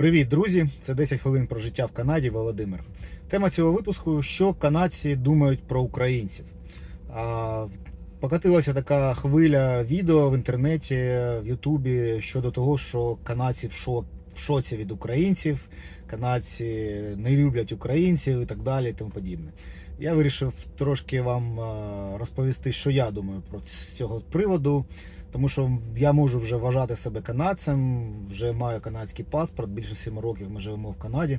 Привіт, друзі! Це 10 хвилин про життя в Канаді. Володимир. Тема цього випуску: що канадці думають про українців. А, Покатилася така хвиля відео в інтернеті, в Ютубі щодо того, що канадці в, шо, в шоці від українців, канадці не люблять українців і так далі. і тому подібне. Я вирішив трошки вам розповісти, що я думаю про з цього приводу. Тому що я можу вже вважати себе канадцем, вже маю канадський паспорт, більше 7 років ми живемо в Канаді.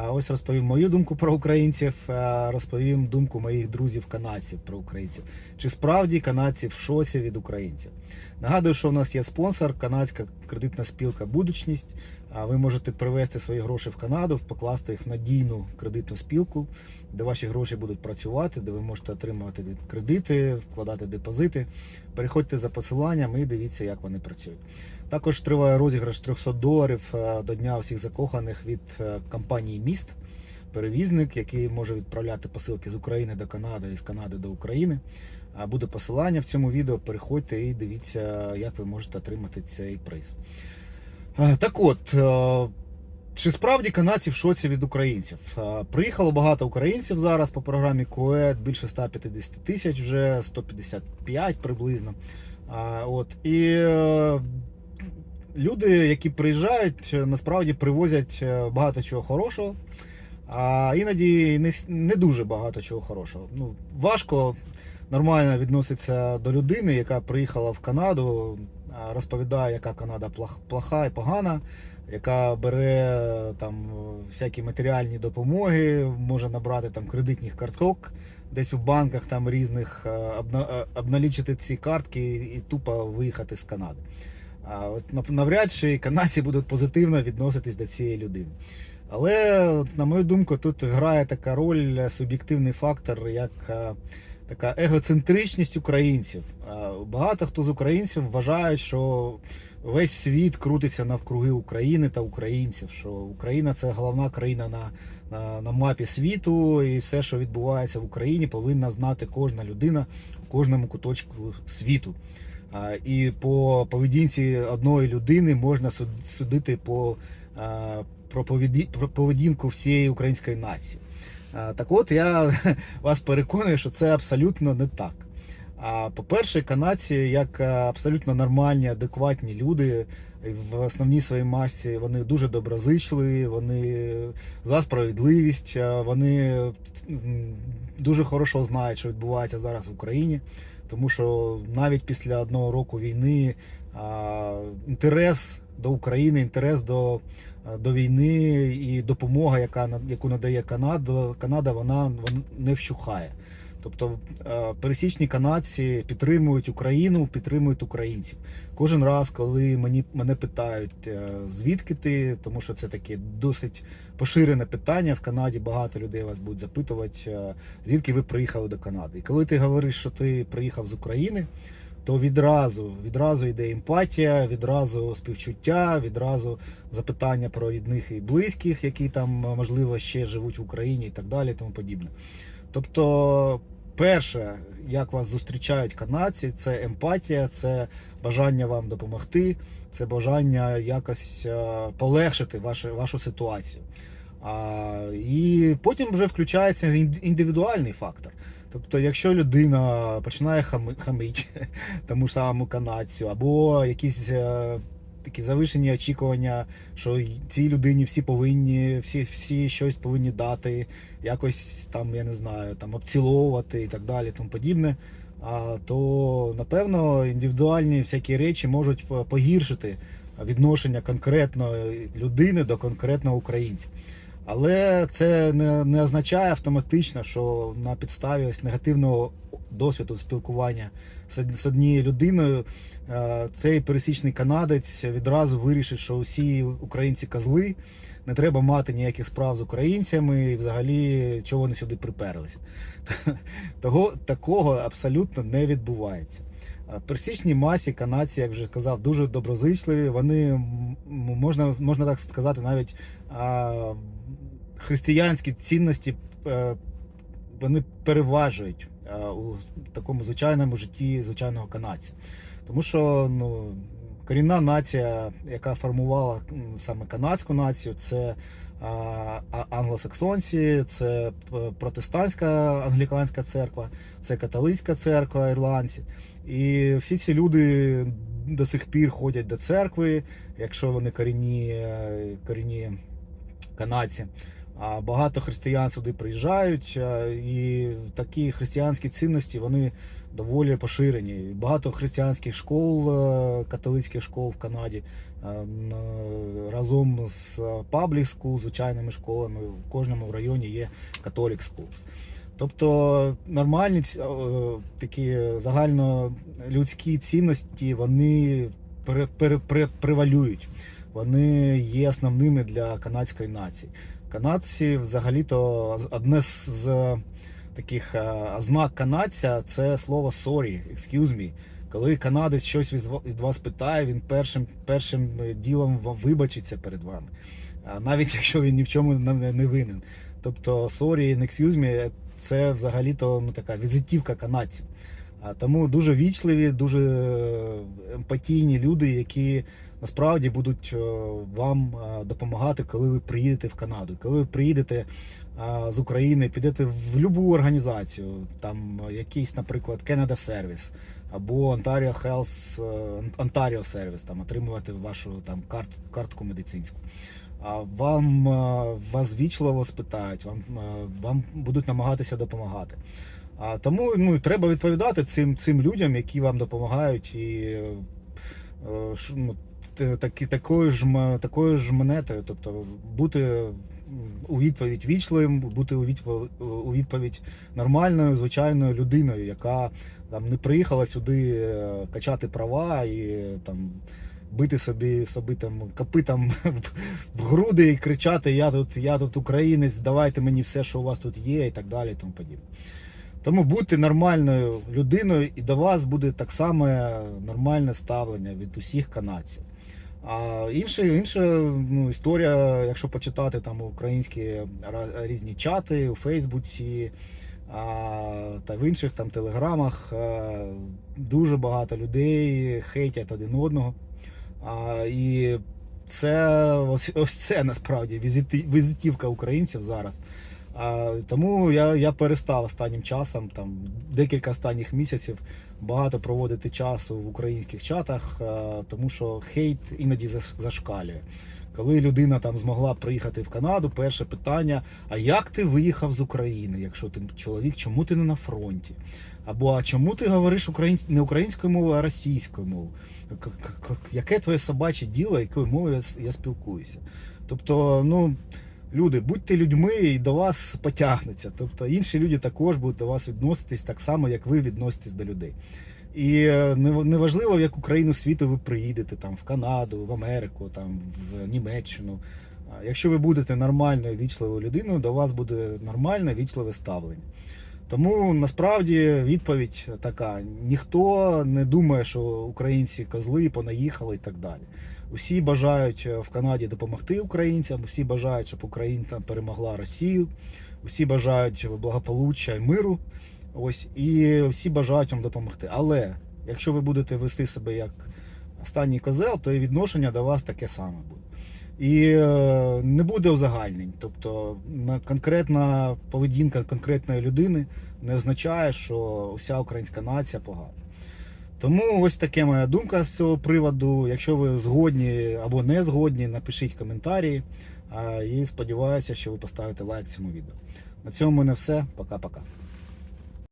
Ось розповім мою думку про українців, розповім думку моїх друзів канадців про українців. Чи справді канадці в шоці від українців? Нагадую, що у нас є спонсор, канадська кредитна спілка Будучність. Ви можете привезти свої гроші в Канаду, покласти їх в надійну кредитну спілку, де ваші гроші будуть працювати, де ви можете отримувати кредити, вкладати депозити. Переходьте за посиланням і дивіться, як вони працюють. Також триває розіграш 300 доларів е, до Дня усіх закоханих від е, компанії Міст. Перевізник, який може відправляти посилки з України до Канади і з Канади до України. Буде посилання в цьому відео. Переходьте і дивіться, як ви можете отримати цей приз. Е, Так от, е, чи справді канадці в шоці від українців? Е, Приїхало багато українців зараз по програмі КОЕД, більше 150 тисяч, вже 155 приблизно. От, і люди, які приїжджають, насправді привозять багато чого хорошого, а іноді не, не дуже багато чого хорошого. Ну, важко нормально відноситься до людини, яка приїхала в Канаду, розповідає, яка Канада плох- плоха і погана, яка бере е, там е, всякі матеріальні допомоги, може набрати там кредитних карток. Десь у банках там різних е, обна- е, обналічити ці картки і тупо виїхати з Канади. Навряд чи канадці будуть позитивно відноситись до цієї людини. Але, на мою думку, тут грає така роль е, суб'єктивний фактор, як е, така егоцентричність українців. Багато хто з українців вважають, що весь світ крутиться навкруги України та українців, що Україна це головна країна на, на, на мапі світу, і все, що відбувається в Україні, повинна знати кожна людина у кожному куточку світу. І по поведінці одної людини можна суд- судити по, про поведінку всієї української нації. А, Так от я вас переконую, що це абсолютно не так. По-перше, канадці, як е, абсолютно нормальні, адекватні люди, в основній своїй масі вони дуже доброзичливі, вони за справедливість, е, вони дуже хорошо знають, що відбувається зараз в Україні. Тому що навіть після одного року війни інтерес до України, інтерес до, до війни і допомога, яка яку надає Канада, Канада, вона, вона не вщухає. Тобто е, пересічні канадці підтримують Україну, підтримують українців. Кожен раз, коли мені мене питають, е, звідки ти, тому що це таке досить поширене питання в Канаді. Багато людей вас будуть запитувати, е, звідки ви приїхали до Канади. І коли ти говориш, що ти приїхав з України, то відразу відразу йде емпатія, відразу співчуття, відразу запитання про рідних і близьких, які там можливо ще живуть в Україні і так далі, і тому подібне. Тобто, перше, як вас зустрічають канадці, це емпатія, це бажання вам допомогти, це бажання якось е, полегшити вашу, вашу ситуацію. А, і потім вже включається ін- індивідуальний фактор. Тобто, якщо людина починає хами- хамити тому ж самому канадцю, або якісь е, такі завишені очікування, що цій людині всі повинні, всі, всі щось повинні дати, якось там, я не знаю, там обціловувати і так далі, тому подібне. А, то напевно індивідуальні всякі речі можуть погіршити відношення конкретної людини до конкретного українця. Але це не, не означає автоматично, що на підставі ось негативного досвіду спілкування з, однією людиною е, цей пересічний канадець відразу вирішить, що усі українці козли, не треба мати ніяких справ з українцями, і взагалі чого вони сюди приперлися. Того такого абсолютно не відбувається. А Пересічній масі канадці, як вже казав, дуже доброзичливі. Вони можна, можна так сказати, навіть а, християнські цінності е, вони переважують е, у такому звичайному житті звичайного канадця. Тому що ну, корінна нація, яка формувала саме канадську націю, це а- англосаксонці, це протестантська англіканська церква, це католицька церква, ірландці. І всі ці люди до сих пір ходять до церкви, якщо вони корінні, е, корінні канадці. Багато християн сюди приїжджають, е, і такі християнські цінності вони доволі поширені. Багато християнських школ, е, католицьких школ в Канаді е, разом з school, звичайними школами в кожному районі є Catholic schools. Тобто нормальні такі загальнолюдські цінності вони превалюють. Вони є основними для канадської нації. Канадці взагалі-то одне з, таких е, ознак канадця це слово sorry, excuse me. Коли канадець щось від вас питає, він першим, першим ділом вибачиться перед вами. Навіть якщо він ні в чому не не винен. Тобто sorry and excuse me це взагалі-то ну, така візитівка канадців. Тому дуже вічливі, дуже е, емпатійні люди, які насправді будуть е, вам е, допомагати, коли ви приїдете в Канаду. Коли ви приїдете е, з України, підете в будь-яку організацію, там якийсь, наприклад, Canada Service або Ontario Health, Ontario Service, там отримувати вашу там карт, картку медицинську. А вам вас вічливо спитають, вам, вам будуть намагатися допомагати. А тому ну, треба відповідати цим, цим людям, які вам допомагають, і ну, такі, такою, ж, такою ж монетою, тобто бути у відповідь вічливим, бути у відповідь, у відповідь нормальною, звичайною людиною, яка там не приїхала сюди е, качати права і там. Бити собі собі там копитом в- груди і кричати: Я тут, я тут українець, давайте мені все, що у вас тут є, і так далі. Тому подібне. Тому будьте нормальною людиною, і до вас буде так само нормальне ставлення від усіх канадців. А інша, інша ну, історія, якщо почитати там українські різні чати у Фейсбуці а, та в інших там телеграмах, а, дуже багато людей хейтять один одного. А, і це ось, ось це насправді візитівка українців зараз. А, тому я, я перестав останнім часом, там декілька останніх місяців, багато проводити часу в українських чатах, а, тому що хейт іноді зашкалює. Коли людина там змогла приїхати в Канаду, перше питання: а як ти виїхав з України, якщо ти чоловік, чому ти не на фронті? Або а чому ти говориш українсь... не українською мовою, а російською мовою? Яке твоє собаче діло, якою мовою я спілкуюся? Тобто, ну. Люди, будьте людьми і до вас потягнуться. Тобто інші люди також будуть до вас відноситись так само, як ви відноситесь до людей. І е, неважливо, в яку країну світу ви приїдете, там в Канаду, в Америку, там в Німеччину. Якщо ви будете нормальною, вічливою людиною, до вас буде нормальне, вічливе ставлення. Тому насправді відповідь така: ніхто не думає, що українці козли понаїхали і так далі. Усі бажають е, в Канаді допомогти українцям, усі бажають, щоб Україна перемогла Росію, усі бажають благополуччя і миру. Ось і всі бажають вам допомогти. Але якщо ви будете вести себе як останній козел, то і відношення до вас таке саме буде. І е, не буде узагальнень. Тобто на конкретна поведінка конкретної людини не означає, що вся українська нація погана. Тому ось таке моя думка з цього приводу. Якщо ви згодні або не згодні, напишіть коментарі. І сподіваюся, що ви поставите лайк цьому відео. На цьому в мене все. Пока-пока.